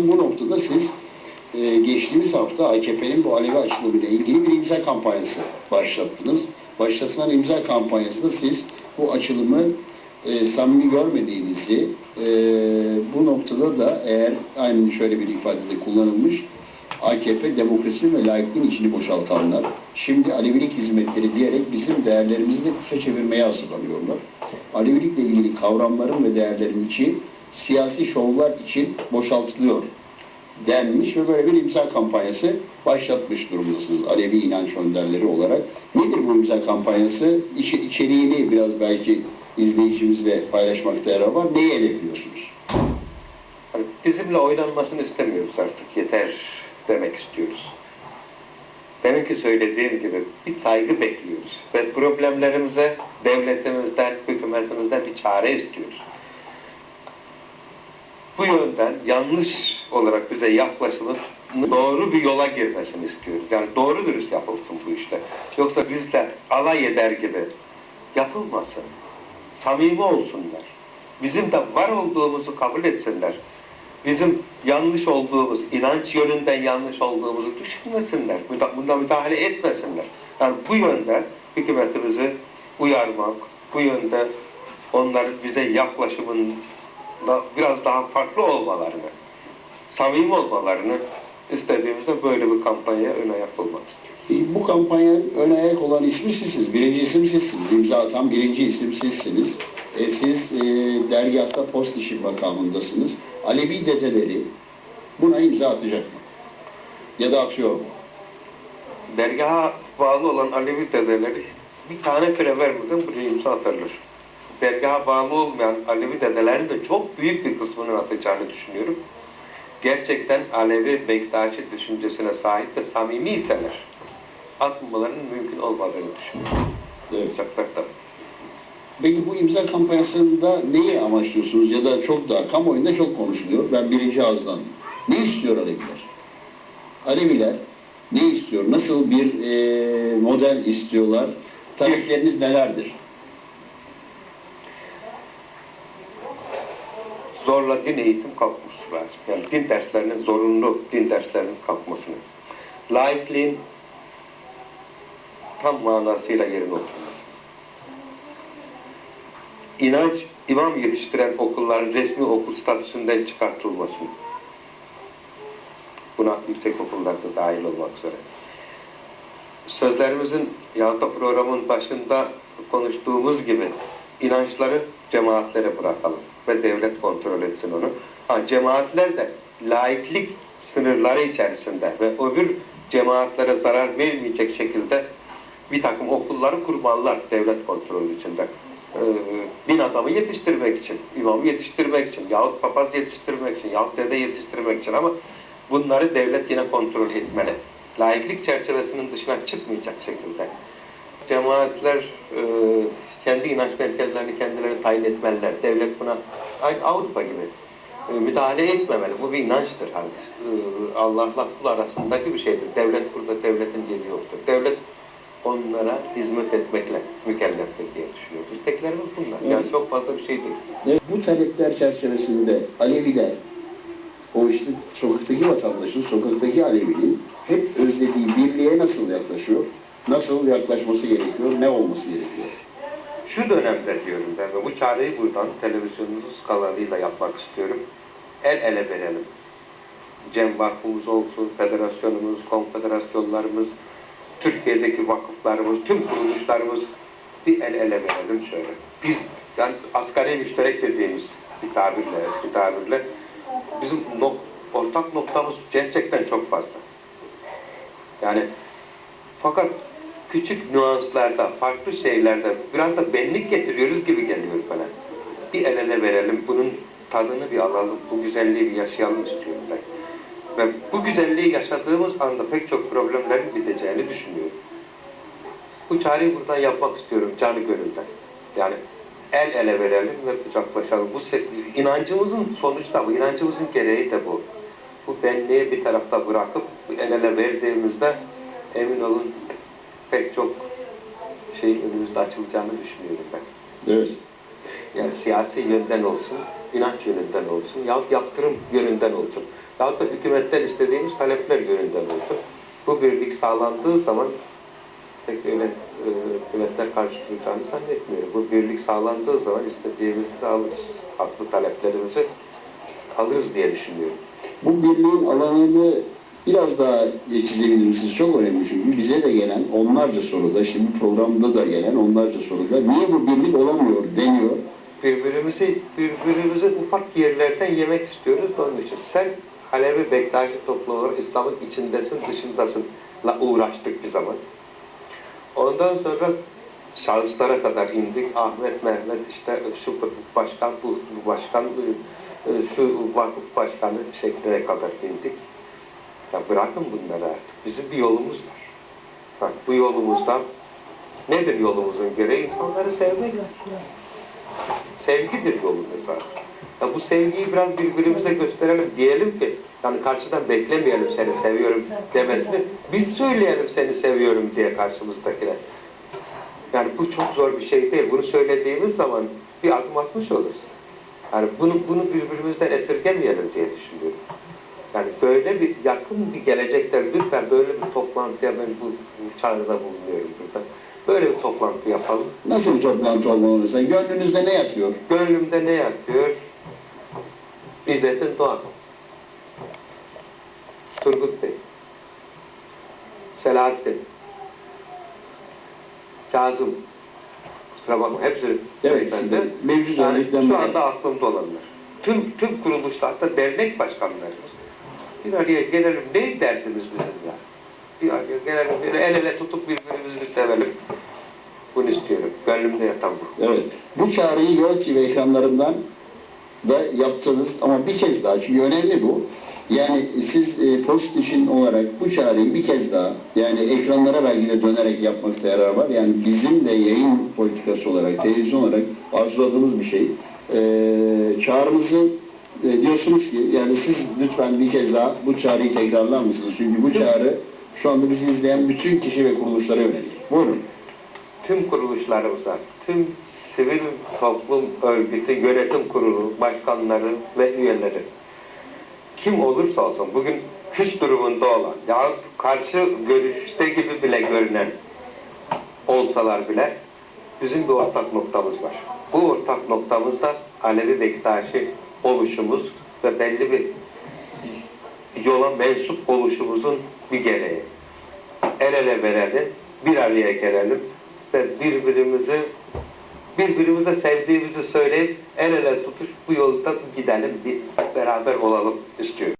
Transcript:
tam bu noktada siz e, geçtiğimiz hafta AKP'nin bu Alevi açılımıyla ilgili bir imza kampanyası başlattınız. Başlatılan imza kampanyasında siz bu açılımı e, samimi görmediğinizi, e, bu noktada da eğer aynen şöyle bir ifadede kullanılmış, AKP demokrasi ve layıklığın içini boşaltanlar, şimdi Alevilik hizmetleri diyerek bizim değerlerimizi de kuşa çevirmeye hazırlanıyorlar. Alevilikle ilgili kavramların ve değerlerin içi siyasi şovlar için boşaltılıyor denmiş ve böyle bir imza kampanyası başlatmış durumdasınız Alevi inanç önderleri olarak. Nedir bu imza kampanyası? İçi, içeriğini biraz belki izleyicimizle paylaşmakta yarar var. Neyi hedefliyorsunuz? Bizimle oynanmasını istemiyoruz artık. Yeter demek istiyoruz. Deminki söylediğim gibi bir saygı bekliyoruz. Ve problemlerimize devletimizden, hükümetimizden bir çare istiyoruz. Bu yönden yanlış olarak bize yaklaşılıp doğru bir yola girmesini istiyoruz. Yani doğru dürüst yapılsın bu işler. Yoksa bizler alay eder gibi yapılmasın. Samimi olsunlar. Bizim de var olduğumuzu kabul etsinler. Bizim yanlış olduğumuz, inanç yönünden yanlış olduğumuzu düşünmesinler. Bunda, müdahale etmesinler. Yani bu yönde hükümetimizi uyarmak, bu yönde onların bize yaklaşımında biraz daha farklı olmalarını, samimi olmalarını istediğimizde böyle bir kampanyaya ön ayak olmak istiyoruz. Bu kampanyanın ön ayak olan ismi sizsiniz. Birinci isim sizsiniz. İmza atan birinci isim sizsiniz. E, siz e, dergahta post işi makamındasınız. Alevi dedeleri buna imza atacak mı? Ya da atıyor mu? dergaha bağlı olan Alevi dedeleri bir tane fire vermeden buraya imza atarlar. Dergaha bağlı olmayan Alevi dedelerin de çok büyük bir kısmının atacağını düşünüyorum. Gerçekten Alevi Bektaşi düşüncesine sahip ve samimi iseler atmamalarının mümkün olmadığını düşünüyorum. Evet. Tabii. Peki bu imza kampanyasında neyi amaçlıyorsunuz ya da çok daha kamuoyunda çok konuşuluyor. Ben birinci ağızdan. Ne istiyor Aleviler? Aleviler ne istiyor? Nasıl bir e, model istiyorlar? Talepleriniz nelerdir? Zorla din eğitim kalkması lazım. Yani din derslerinin zorunlu din derslerinin kalkmasını. Laikliğin tam manasıyla yerine oturması. İnanç, imam yetiştiren okulların resmi okul statüsünden çıkartılmasını. Buna yüksek okullarda dahil olmak üzere. Sözlerimizin ya da programın başında konuştuğumuz gibi inançları cemaatlere bırakalım ve devlet kontrol etsin onu. Ha, cemaatler de laiklik sınırları içerisinde ve öbür cemaatlere zarar vermeyecek şekilde bir takım okulları kurmalılar devlet kontrolü içinde. Ee, din adamı yetiştirmek için, imamı yetiştirmek için, yahut papaz yetiştirmek için, yahut dede yetiştirmek için ama bunları devlet yine kontrol etmeli. Laiklik çerçevesinin dışına çıkmayacak şekilde. Cemaatler e, kendi inanç merkezlerini kendileri tayin etmeliler. Devlet buna Avrupa gibi e, müdahale etmemeli. Bu bir inançtır. Hani, e, Allah'la kul arasındaki bir şeydir. Devlet burada devletin yeri yoktur. Devlet onlara hizmet etmekle mükelleftir diye düşünüyoruz. İsteklerimiz bunlar. Yani Evet. çok fazla bir şey değil. Ve bu talepler çerçevesinde Aleviler, o işte sokaktaki vatandaşın, sokaktaki Alevinin hep özlediği birliğe nasıl yaklaşıyor? Nasıl yaklaşması gerekiyor? Ne olması gerekiyor? Şu dönemde diyorum ben ve bu çareyi buradan televizyonumuz kanalıyla yapmak istiyorum. El ele verelim. Cem Vakfımız olsun, federasyonumuz, konfederasyonlarımız, Türkiye'deki vakıflarımız, tüm kuruluşlarımız bir el ele verelim şöyle. Biz yani asgari müşterek dediğimiz bir tabirle, eski tabirle bizim nok- ortak noktamız gerçekten çok fazla. Yani fakat küçük nüanslarda, farklı şeylerde biraz da benlik getiriyoruz gibi geliyor bana. Bir el ele verelim, bunun tadını bir alalım, bu güzelliği bir yaşayalım istiyorum ben. Ve bu güzelliği yaşadığımız anda pek çok problemlerin biteceğini düşünüyorum. Bu çareyi buradan yapmak istiyorum canı gönülden. Yani el ele verelim ve kucaklaşalım. Bu inancımızın sonuçta bu, inancımızın gereği de bu. Bu benliği bir tarafta bırakıp el ele verdiğimizde emin olun pek çok şey önümüzde açılacağını düşünüyorum ben. Evet. Yani siyasi yönden olsun, inanç yönünden olsun, yahut yaptırım yönünden olsun. Yahut da hükümetten istediğimiz talepler yönünde oldu. Bu birlik sağlandığı zaman pek öyle e, hükümetler karşı duracağını zannetmiyorum. Bu birlik sağlandığı zaman istediğimizi de alırız. Haklı taleplerimizi alırız diye düşünüyorum. Bu birliğin alanını biraz daha çizebilir misiniz? Çok önemli çünkü bize de gelen onlarca soruda, şimdi programda da gelen onlarca soruda niye bu birlik olamıyor deniyor. birbirimizi birbirimizi ufak yerlerden yemek istiyoruz onun için. Sen Alevi Bektaşi topluluğu İslam'ın içindesin dışındasın la uğraştık bir zaman. Ondan sonra şahıslara kadar indik. Ahmet, Mehmet işte şu başkan, bu, başkan, e, şu vakıf başkanı şekline kadar indik. Ya bırakın bunları. Bizim bir yolumuz var. Bak bu yolumuzdan nedir yolumuzun gereği? İnsanları sevmek. Sevgidir yolun esası. Bu sevgiyi biraz birbirimize gösterelim. Diyelim ki yani karşıdan beklemeyelim seni seviyorum demesini. Biz söyleyelim seni seviyorum diye karşımızdakine. Yani bu çok zor bir şey değil. Bunu söylediğimiz zaman bir adım atmış oluruz. Yani bunu bunu birbirimizden esirgemeyelim diye düşünüyorum. Yani böyle bir yakın bir gelecekte lütfen böyle bir toplantıya ben bu, bu çağrıda bulunuyorum burada. Böyle bir toplantı yapalım. Nasıl bir toplantı olmalı? Gönlünüzde ne yatıyor? Gönlümde ne yatıyor? İzzettin Doğan. Turgut Bey. Selahattin. Kazım. Kusura bakma hepsi Evet, bende. mevcut Yani şu anda aklımda olanlar. Tüm, tüm kuruluşlarda dernek başkanlarımız. Bir araya gelelim. Ne derdimiz bizim ya? Bir araya gelelim. Böyle el ele tutup birbirimizi bir sevelim. Bunu istiyorum. Gönlümde yatan bu. Evet. Bu çağrıyı Yol TV ekranlarından da yaptınız ama bir kez daha çünkü önemli bu. Yani siz e, post işin olarak bu çağrıyı bir kez daha yani ekranlara belki de dönerek yapmakta yarar var. Yani bizim de yayın politikası olarak, televizyon olarak arzuladığımız bir şey. E, çağrımızı e, diyorsunuz ki yani siz lütfen bir kez daha bu çağrıyı tekrarlar mısınız? Çünkü bu çağrı şu anda bizi izleyen bütün kişi ve kuruluşlara yönelik. Buyurun. tüm kuruluşlarımıza, tüm sivil toplum örgütü, yönetim kurulu, başkanları ve üyeleri kim olursa olsun bugün küs durumunda olan ya karşı görüşte gibi bile görünen olsalar bile bizim bir ortak noktamız var. Bu ortak noktamız da Alevi Bektaşi oluşumuz ve belli bir yola mensup oluşumuzun bir gereği. El ele verelim, bir araya gelelim ve birbirimizi birbirimize sevdiğimizi söyleyip el ele tutuş bu yolda gidelim, bir beraber olalım istiyorum.